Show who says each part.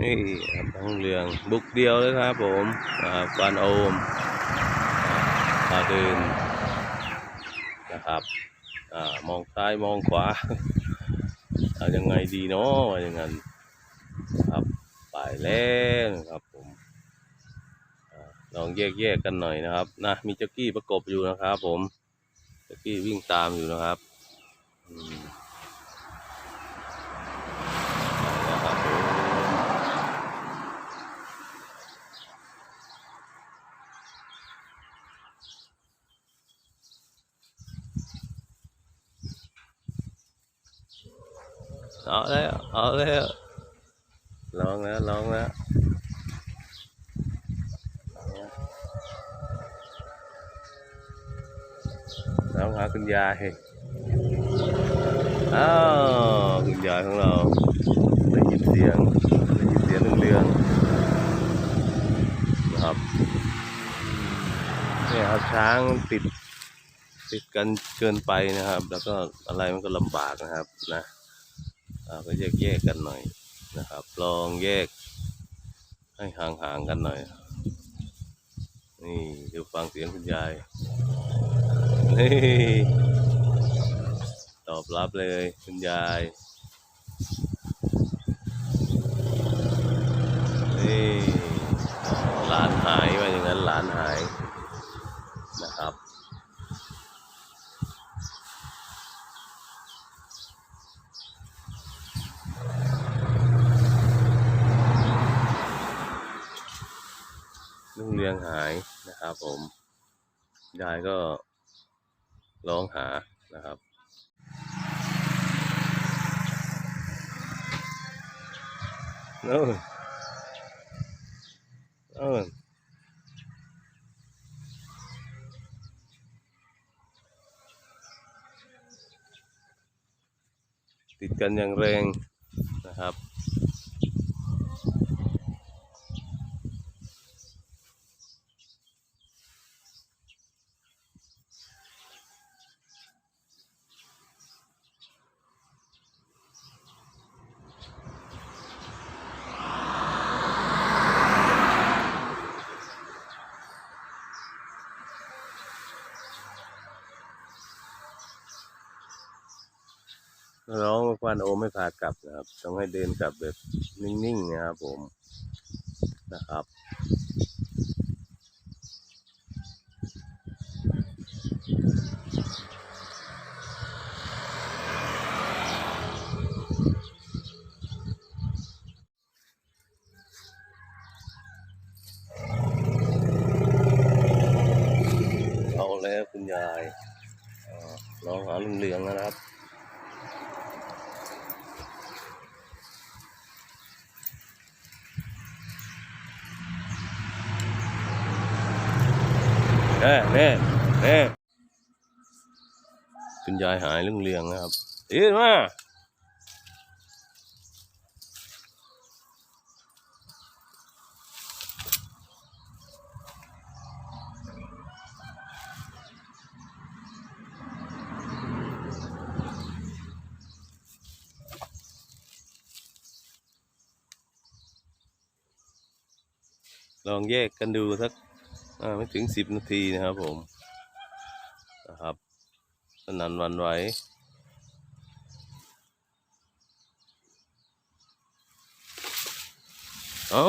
Speaker 1: นี่ครับท้องเรืองบุกเดียวเลยครับผมนะครับกานโอมมาเดินนะครับอมองซ้ายมองขวาเอายังไงดีเนาะอย่างนั้นครับไปแล้วครับผมอลองแยกแยกๆกันหน่อยนะครับนะมีเจ้ากี้ประกบอยู่นะครับ ผมเจ้ากี้วิ่งตามอยู่นะครับ อืมไปแล้วครับผม เอาแล้วเอาแล้วลองแล้วลองแล้วลองหาคุณยายอ้าวคุณยายของเราได้ยินเสียงได้ยินเสียงเรื่องนะครับเนี่ยครับช้างติดติดกันเกินไปนะครับ แล้วก็อะไรมันก็ลำบากนะครับนะ ก็แยกแยกกันหน่อยนะครับ ลองแยก ให้ห่างๆกันหน่อย นี่เดี๋ยวฟังเสียงคุณยาย นี่ตอบรับเลยคุณยาย นี่หลานหายว่าอย่างนั้นหลานหายนะครับ ลุงเรืองหายนะครับผมยายก็ร้องหานะครับโน่นโน่นติดกันอย่างแรงนะครับ ร้องควันโอไม่พากลับนะครับ ต้องให้เดินกลับแบบนิ่งๆนะครับผมนะครับเอาแล้วคุณยายร้องหาลุงเหลืองนะครับ แน่แน่แน่คุณยายหายเรื่องเรียงนะครับเอ็นมาลองแยกกันดูสัก ไม่ถึงสิบนาทีนะครับผมนะครับสนันวันไหวเอ้า